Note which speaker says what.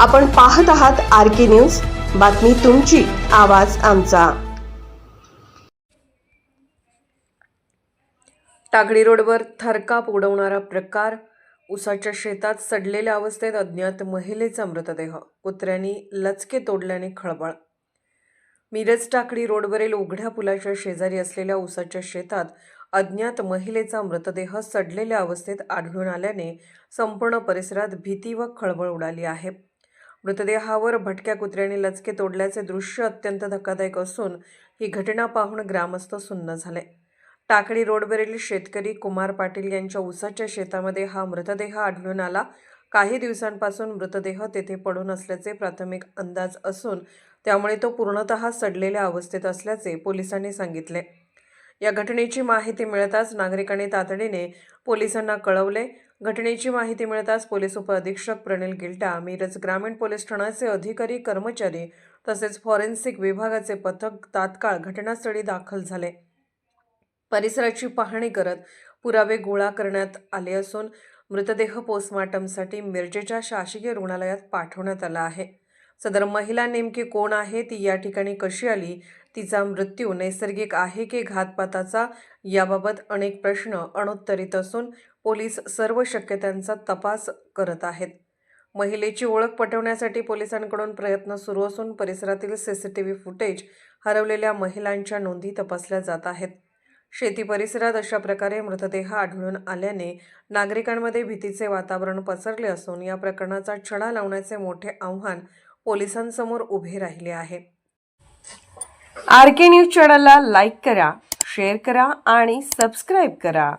Speaker 1: आपण पाहत आहात आर के न्यूज. बातमी तुमची आवाज आमचा. टाकडी रोडवर थरकाप उडवणारा प्रकार उसाच्या शेतात सडलेल्या अवस्थेत अज्ञात महिलेचा मृतदेह कुत्र्यांनी लचके तोडल्याने खळबळ. मिरज टाकडी रोडवरील उघड्या पुलाच्या शेजारी असलेल्या उसाच्या शेतात अज्ञात महिलेचा मृतदेह सडलेल्या अवस्थेत आढळून आल्याने संपूर्ण परिसरात भीती व खळबळ उडाली आहे. मृतदेहावर भटक्या कुत्र्याने लचके तोडल्याचे दृश्य अत्यंत धक्कादायक असून ही घटना पाहून ग्रामस्थ सुन्न झाले. टाकळी रोडवरील शेतकरी कुमार पाटील यांच्या उसाच्या शेतामध्ये हा मृतदेह आढळून आला. काही दिवसांपासून मृतदेह तेथे पडून असल्याचे प्राथमिक अंदाज असून त्यामुळे तो पूर्णतः सडलेल्या अवस्थेत असल्याचे पोलिसांनी सांगितले. या घटनेची माहिती मिळताच नागरिकांनी तातडीने पोलिसांना कळवले. घटनेची माहिती मिळताच पोलीस उपअधीक्षक प्रणिल गिल्टा मिरज ग्रामीण पोलीस ठाण्याचे अधिकारी कर्मचारी तसेच फॉरेन्सिक विभागाचे पथक तात्काळ घटनास्थळी दाखल झाले. परिसराची पाहणी करत पुरावे गोळा करण्यात आले असून मृतदेह पोस्टमॉर्टमसाठी मिरजेच्या शासकीय रुग्णालयात पाठवण्यात आला आहे. सदर महिला नेमकी कोण आहे? ती या ठिकाणी कशी आली? तिचा मृत्यू नैसर्गिक आहे की घातपाताचा? याबाबत अनेक प्रश्न अणुत्तरित असून पोलीस सर्व शक्यतांचा तपास करत आहेत. महिलेची ओळख पटवण्यासाठी पोलिसांकडून प्रयत्न सुरू असून परिसरातील सीसीटीव्ही फुटेज हरवलेल्या महिलांच्या नोंदी तपासल्या जात आहेत. शेती परिसरात अशा प्रकारे मृतदेह आढळून आल्याने नागरिकांमध्ये भीतीचे वातावरण पसरले असून या प्रकरणाचा छडा लावण्याचे मोठे आव्हान पोलिसांसमोर उभे राहिले आहे. आर के न्यूज चॅनलला लाईक करा शेअर करा आणि सबस्क्राईब करा.